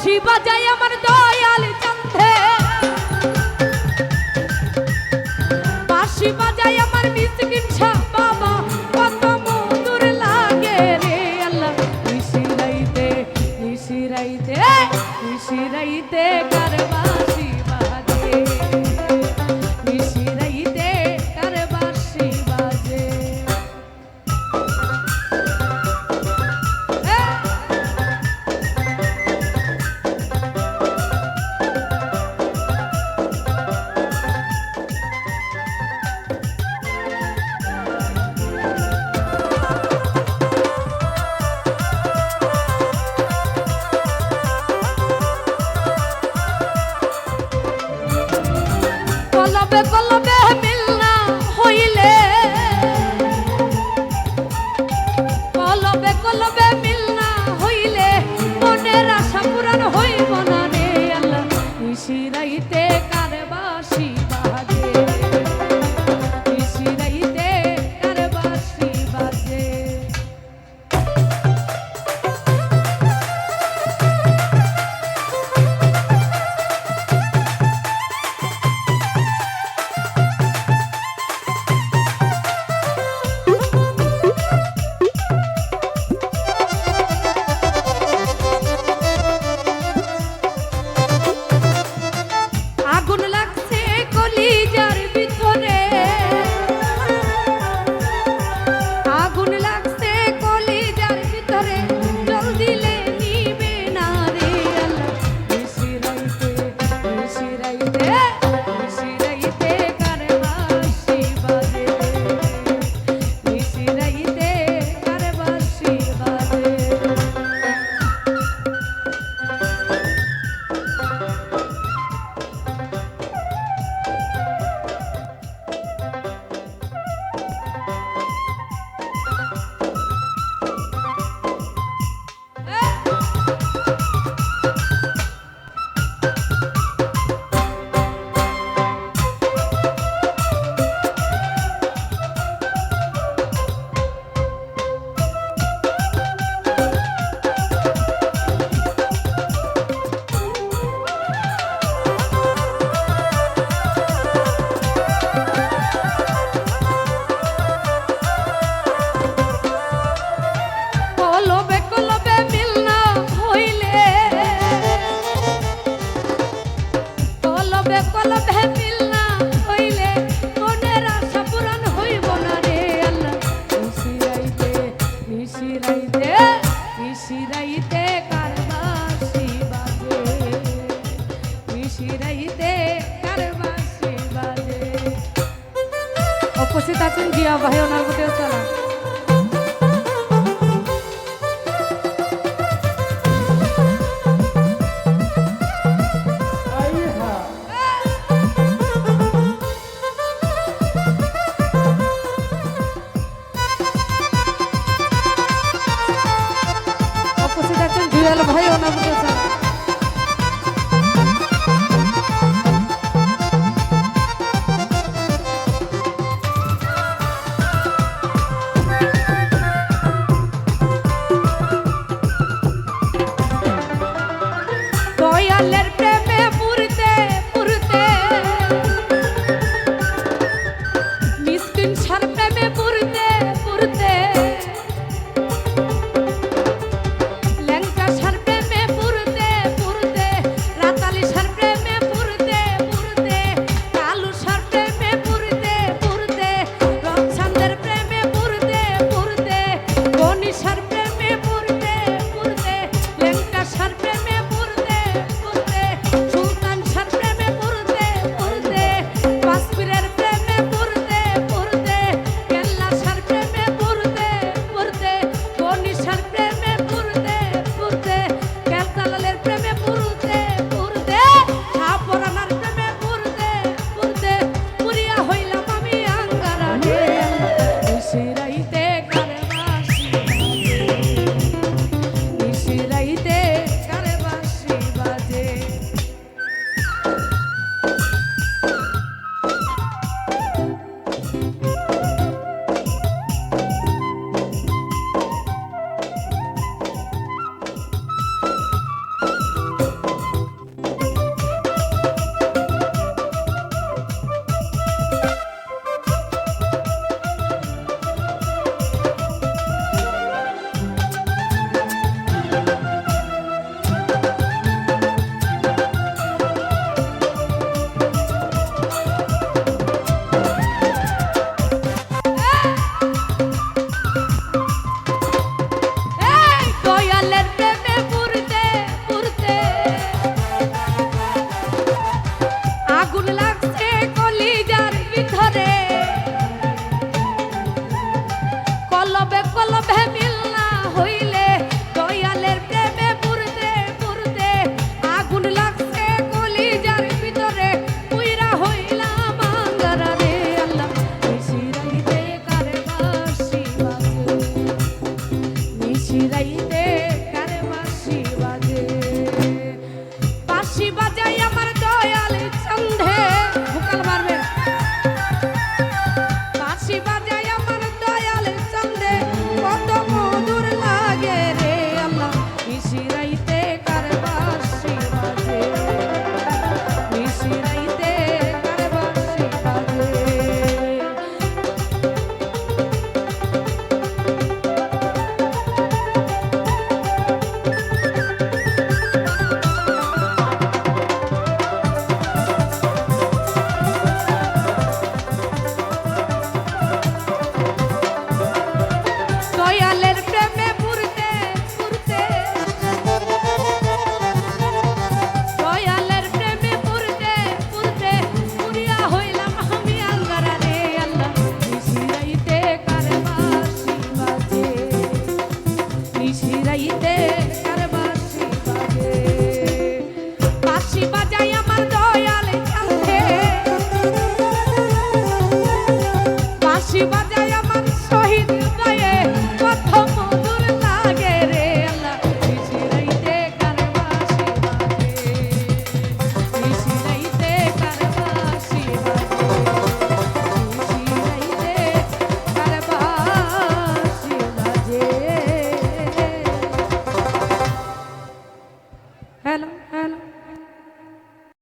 বাঁশি বাজাই আমার দয়াল চন্দ্রে। বাঁশি বাজাই আমার মিসকিন শাহ বাবা, কত মধুর লাগে রে আল্লাহ। নিশিরাইতে নিশিরাইতে নিশিরাইতে কলবে কলবে মিলনা হইলে মনের আশা পূরণ হইব না রে আল্লাহ। মিশিরাইতে মিশিরাইতে মিশিরাইতে কারবাসি বাজে। মিশিরাইতে কারবাসি বাজে। উপস্থিত আছেন জিয়া ভাই ওনার প্রতি সালাম let it